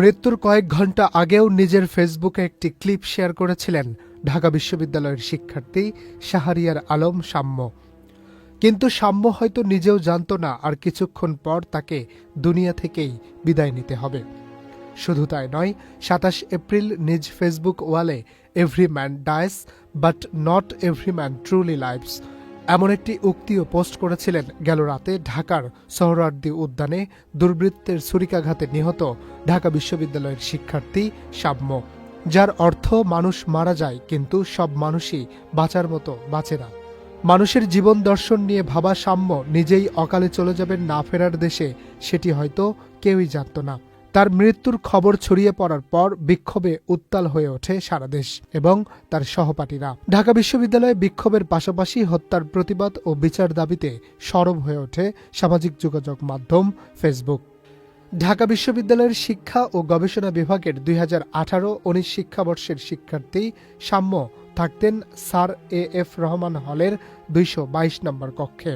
মৃত্যুর কয়েক ঘণ্টা আগেও নিজের ফেসবুকে একটি ক্লিপ শেয়ার করেছিলেন ঢাকা বিশ্ববিদ্যালয়ের শিক্ষার্থী শাহরিয়ার আলম সাম্য। কিন্তু সাম্য হয়তো নিজেও জানতো না, আর কিছুক্ষণ পর তাকে দুনিয়া থেকেই বিদায় নিতে হবে। শুধু তাই নয়, সাতাশ এপ্রিল নিজ ফেসবুক ওয়ালে every man dies, but not every man truly lives. এমন একটি উক্তিও পোস্ট করেছিলেন গেল রাতে ঢাকার সোহরার্দি উদ্যানে দুর্বৃত্তের ছুরিকাঘাতে নিহত ঢাকা বিশ্ববিদ্যালয়ের শিক্ষার্থী সাম্য যার অর্থ মানুষ মারা যায় কিন্তু সব মানুষই বাঁচার মতো বাঁচে না। মানুষের জীবন দর্শন নিয়ে ভাবা সাম্য নিজেই অকালে চলে যাবেন না ফেরার দেশে, সেটি হয়তো কেউই জানত না। তার মৃত্যুর খবর ছড়িয়ে পড়ার পর বিক্ষোভে উত্তাল হয়ে ওঠে সারা দেশ এবং তার সহপাঠীরা। ঢাকা বিশ্ববিদ্যালয়ে বিক্ষোভের পাশাপাশি হত্যার প্রতিবাদ ও বিচার দাবিতে সরব হয়ে ওঠে সামাজিক যোগাযোগ মাধ্যম ফেসবুক। ঢাকা বিশ্ববিদ্যালয়ের শিক্ষা ও গবেষণা বিভাগের দুই হাজার আঠারো উনিশ শিক্ষাবর্ষের শিক্ষার্থী সাম্য থাকতেন স্যার এ এফ রহমান হলের দুইশো বাইশ নম্বর কক্ষে।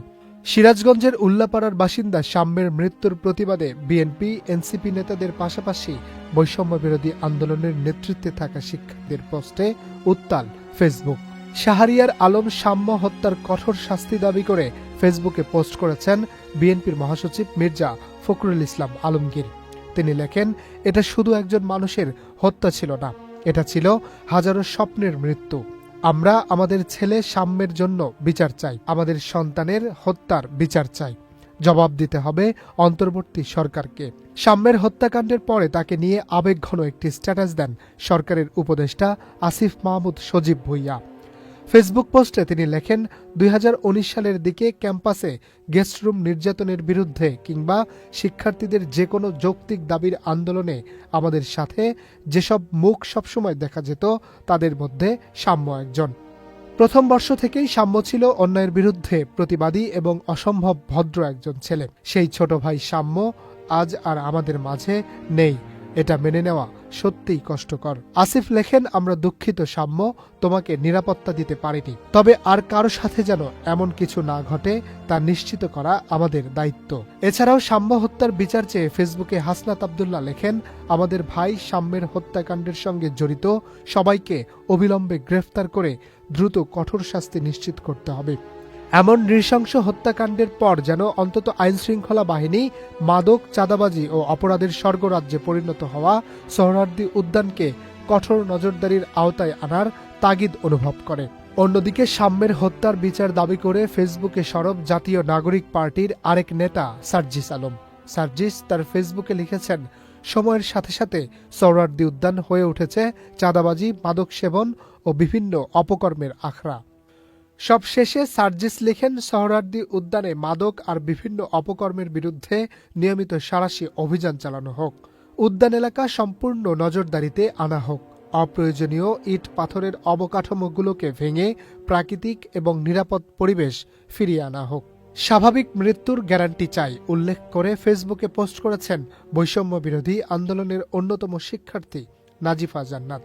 সিরাজগঞ্জের উল্লাপাড়ার বাসিন্দা সাম্যের মৃত্যুর প্রতিবাদে বিএনপি, এনসিপি নেতাদের পাশাপাশি বৈষম্য বিরোধী আন্দোলনের নেতৃত্বে থাকা শিক্ষকদের পোস্টে উত্তাল ফেসবুক। শাহরিয়ার আলম সাম্য হত্যার কঠোর শাস্তি দাবি করে ফেসবুকে পোস্ট করেছেন বিএনপির মহাসচিব মির্জা ফখরুল ইসলাম আলমগীর। তিনি লেখেন, এটা শুধু একজন মানুষের হত্যা ছিল না, এটা ছিল হাজারো স্বপ্নের মৃত্যু। আমরা আমাদের ছেলে সাম্যের জন্য বিচার চাই। আমাদের সন্তানের হত্যার বিচার চাই। জবাব দিতে হবে অন্তর্বর্তী সরকারকে। সাম্যের হত্যাকাণ্ডের পরে তাকে নিয়ে আবেগঘন একটি স্ট্যাটাস দেন সরকারের উপদেষ্টা আসিফ মাহমুদ সজীব ভুইয়া। ফেসবুক পোস্টে তিনি লেখেন, দুই হাজার উনিশ সালের দিকে ক্যাম্পাসে গেস্ট রুম নির্যাতনের বিরুদ্ধে কিংবা শিক্ষার্থীদের যে কোনো যৌক্তিক দাবির আন্দোলনে আমাদের সাথে যেসব মুখ সবসময় দেখা যেত, তাদের মধ্যে সাম্য একজন। প্রথম বর্ষ থেকেই সাম্য ছিল অন্যায়ের বিরুদ্ধে প্রতিবাদী এবং অসম্ভব ভদ্র একজন ছেলে। সেই ছোট ভাই সাম্য আজ আর আমাদের মাঝে নেই, এটা মেনে নেওয়া সত্যিই কষ্টকর। আসিফ লেখেন, আমরা দুঃখিত সাম্য, তোমাকে নিরাপত্তা দিতে পারিনি। তবে আর কারও সাথে যেন এমন কিছু না ঘটে, তা নিশ্চিত করা আমাদের দায়িত্ব। এছাড়াও সাম্য হত্যার বিচার চেয়ে ফেসবুকে হাসনাত আবদুল্লাহ লেখেন, আমাদের ভাই সাম্যের হত্যাকাণ্ডের সঙ্গে জড়িত, সবাইকে অবিলম্বে গ্রেফতার করে দ্রুত কঠোর শাস্তি নিশ্চিত করতে হবে। এমন নৃশংস হত্যাকাণ্ডের পর যেন অন্তত আইনশৃঙ্খলা বাহিনী, মাদক, চাঁদাবাজি ও অপরাধের স্বর্গরাজ্যে পরিণত হওয়া সোহরার্দি উদ্যানকে কঠোর নজরদারির আওতায় আনার তাগিদ অনুভব করে। অন্যদিকে সাম্যের হত্যার বিচার দাবি করে ফেসবুকে সরব জাতীয় নাগরিক পার্টির আরেক নেতা সার্জিস আলম। সার্জিস তার ফেসবুকে লিখেছেন, সময়ের সাথে সাথে সোহরার্দি উদ্যান হয়ে উঠেছে চাঁদাবাজি মাদক সেবন ও বিভিন্ন অপকর্মের আখড়া। সব শেষে সার্জিস লিখেন সহরার্দি উদ্যানে মাদক আর বিভিন্ন অপকর্মের বিরুদ্ধে নিয়মিত সারাশি অভিযান চালানো হোক। উদ্যান এলাকা সম্পূর্ণ নজরদারিতে আনা হোক। অপ্রয়োজনীয় ইট পাথরের অবকাঠামোগুলোকে ভেঙে প্রাকৃতিক এবং নিরাপদ পরিবেশ ফিরিয়ে আনা হোক। স্বাভাবিক মৃত্যুর গ্যারান্টি চাই, উল্লেখ করে ফেসবুকে পোস্ট করেছেন বৈষম্য বিরোধী আন্দোলনের অন্যতম শিক্ষার্থী নাজিফা জান্নাত।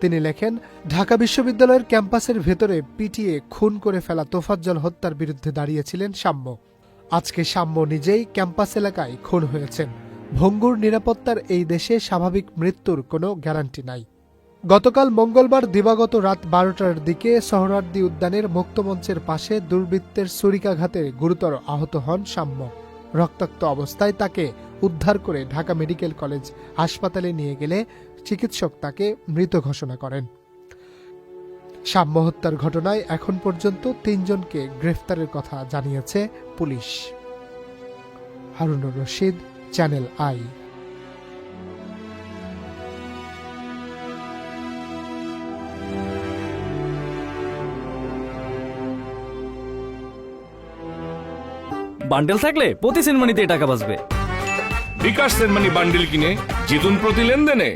তিনি লেখেন, ঢাকা বিশ্ববিদ্যালয়ের ক্যাম্পাসের ভেতরে পিটিয়ে খুন করে ফেলা তোফাজ্জল হত্যার বিরুদ্ধে দাঁড়িয়েছিলেন সাম্য। আজকে সাম্য নিজেই ক্যাম্পাস এলাকায় খুন হয়েছেন। ভঙ্গুর নিরাপত্তার এই দেশে স্বাভাবিক মৃত্যুর কোনো গ্যারান্টি নাই। গতকাল মঙ্গলবার দিবাগত রাত বারোটার দিকে সোহরার্দি উদ্যানের মুক্তমঞ্চের পাশে দুর্বৃত্তের ছুরিকাঘাতে গুরুতর আহত হন সাম্য। রক্তাক্ত অবস্থায় তাকে উদ্ধার করে ঢাকা মেডিকেল কলেজ হাসপাতালে নিয়ে গেলে চিকিৎসক তাকে মৃত ঘোষণা করেন। সাম্য হত্যার ঘটনায় এখন পর্যন্ত তিনজনকে গ্রেফতারের কথা জানিয়েছে police. Harunur Rashid channel I. Bundle থাকলে প্রতি সিনেমানিতে টাকা বাঁচবে। বিকাশ সেনমানি বান্ডিল কিনে জিতুন প্রতি লেনদেনে।